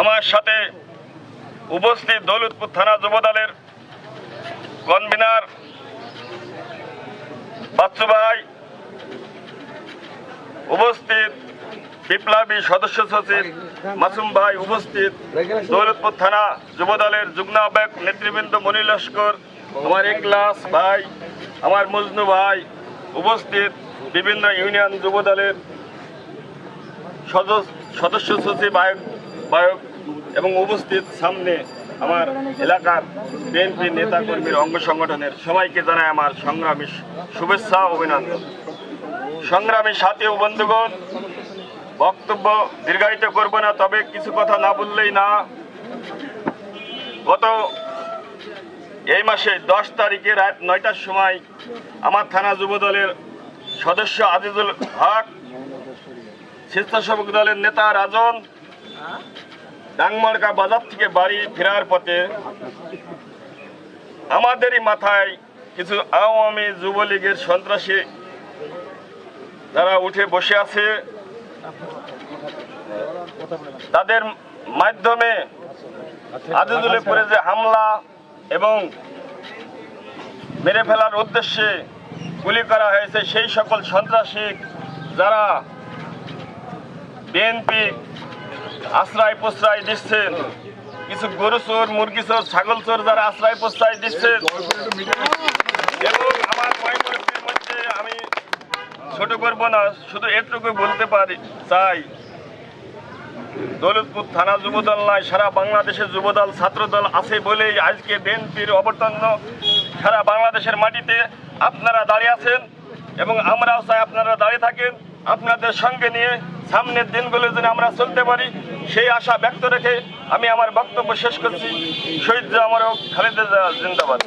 আমার সাথে উপস্থিত দৌলতপুর থানা যুবদলের কনভিনার বাচ্চু ভাই উপস্থিত বিপ্লবী সদস্য সচিব মাসুম ভাই, উপস্থিত দৌলতপুর থানা যুবদলের যুগ্ম আহ্বায়ক নেতৃবৃন্দ মনি লস্কর, আমার একলাস ভাই, আমার মজনু ভাই, উপস্থিত বিভিন্ন ইউনিয়ন যুবদলের সদস্য সদস্য সচিব আয়ক বায়ক এবং উপস্থিত সামনে আমার এলাকার বিএনপি নেতাকর্মীর অঙ্গ সংগঠনের সবাইকে জানায় আমার সংগ্রামী শুভেচ্ছা অভিনন্দন। সংগ্রামী সাথী ও বন্ধুগণ, বক্তব্য দীর্ঘায়িত করব না, তবে কিছু কথা না বললেই না। গত এই মাসে দশ তারিখে রাত নয়টার সময় আমার থানা যুবদলের সদস্য আজিজুল হক, স্বেচ্ছাসেবক দলের নেতা রাজন ডাংমার্কা বাজার থেকে বাড়ি ফেরার পথে আমাদেরই মাথায় কিছু আওয়ামী যুবলীগের সন্ত্রাসী যারা উঠে বসে আছে, তাদের মাধ্যমে আজিজুলের পরে যে হামলা এবং মেরে ফেলার উদ্দেশ্যে গুলি করা হয়েছে, সেই সকল সন্ত্রাসী যারা বিএনপি আশ্রয় প্রশ্রয় দিচ্ছেন। কিছু গরু চোর, মুরগি চোর, ছাগল চোর যারা আশ্রয় প্রশ্রয় দিচ্ছেন। এবং আমার আমি ছোট করব না, শুধু এটুকু বলতে পারি, চাই। দৌলতপুর থানা যুবদল নয় সারা বাংলাদেশের যুবদল ছাত্রদল আছে বলেই আজকে বিএনপির অবতন্ন সারা বাংলাদেশের মাটিতে আপনারা দাঁড়িয়ে আছেন এবং আমরাও চাই আপনারা দাঁড়িয়ে থাকেন। আপনাদের সঙ্গে নিয়ে সামনের দিনগুলো যদি আমরা চলতে পারি, সেই আশা ব্যক্ত রেখে আমি আমার বক্তব্য শেষ করছি। শহীদ আমারও খালেদা জিন্দাবাদ।